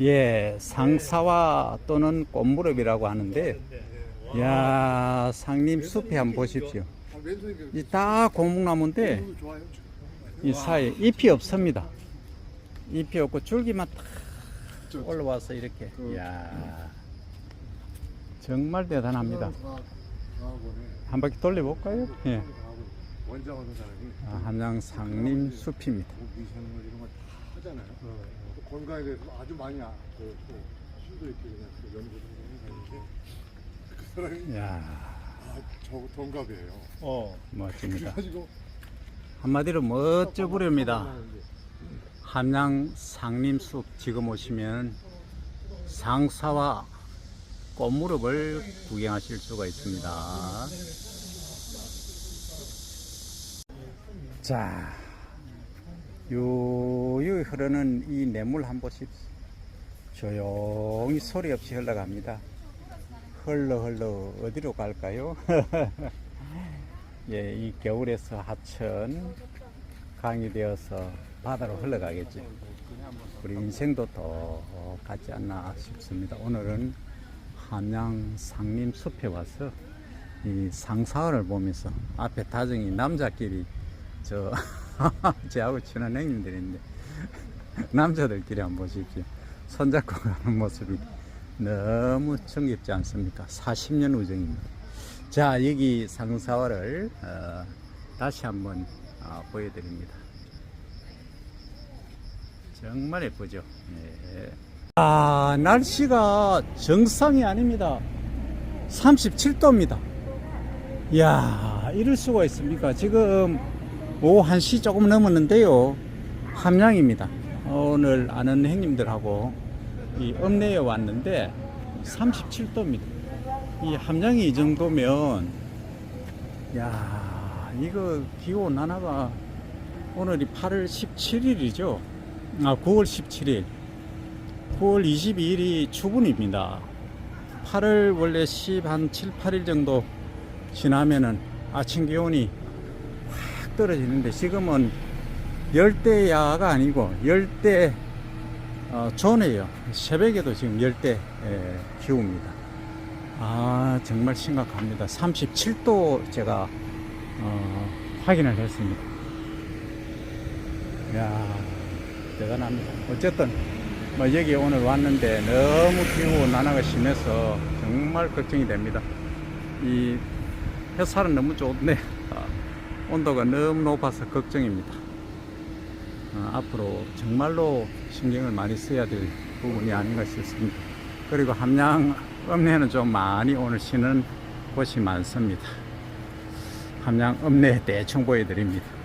예, 상사와 또는 꽃무렵이라고 하는데, 야 상림 숲에 한번 보십시오. 이 다 고목나무인데. 이 사이 잎이 없습니다. 잎이 없고 줄기만 탁 저- 올라와서 이렇게. 그- 야 정말 대단합니다. 한 바퀴 돌려볼까요? 예. 아, 함양 상림 숲입니다. 건강에 대해서 아주 많이 또 힘도 있게 그냥 그 연구를 하는 사람인데 그 사람이 야 아, 저 동갑이에요. 어. 멋집니다. 그래가지고 한마디로 멋져 부릅니다. 함양 상림숲 지금 오시면 상사와 꽃무렵을 구경하실 수가 있습니다. 자, 요 요 흐르는 이 냇물 한 보십시오. 조용히 소리 없이 흘러갑니다. 흘러 흘러 어디로 갈까요? 예, 이 겨울에서 하천 강이 되어서 바다로 흘러가겠죠. 우리 인생도 더 같지 않나 싶습니다. 오늘은 함양 상림 숲에 와서 이 상사를 보면서 앞에 다정이 남자끼리 저 저하고 친한 형님들인데 남자들끼리 한번 보십시오. 손잡고 가는 모습이 너무 정겹지 않습니까? 40년 우정입니다. 자 여기 상사화를 어, 다시 한번 어, 보여드립니다. 정말 예쁘죠. 예. 아 날씨가 정상이 아닙니다. 37도입니다. 이야 이럴 수가 있습니까? 지금 오후 1시 조금 넘었는데요. 함양입니다. 오늘 아는 형님들하고 이 읍내에 왔는데 37도입니다. 이 함량이 이 정도면 야 이거 기온 하나가 오늘이 8월 17일이죠 아 9월 17일 9월 22일이 추분입니다 8월 원래 10한 7, 8일 정도 지나면은 아침 기온이 확 떨어지는데 지금은 열대 야가 아니고 열대 어, 존이에요. 새벽에도 지금 열대 예, 기후입니다. 아 정말 심각합니다. 37도 제가 어, 확인을 했습니다. 야 대단합니다. 어쨌든 뭐 여기 오늘 왔는데 너무 기후 난화가 심해서 정말 걱정이 됩니다. 이 햇살은 너무 좋은데 아, 온도가 너무 높아서 걱정입니다 어, 앞으로 정말로 신경을 많이 써야 될 부분이 아닌가 싶습니다 그리고 함양 읍내는 좀 많이 오늘 쉬는 곳이 많습니다. 함양 읍내 대충 보여드립니다.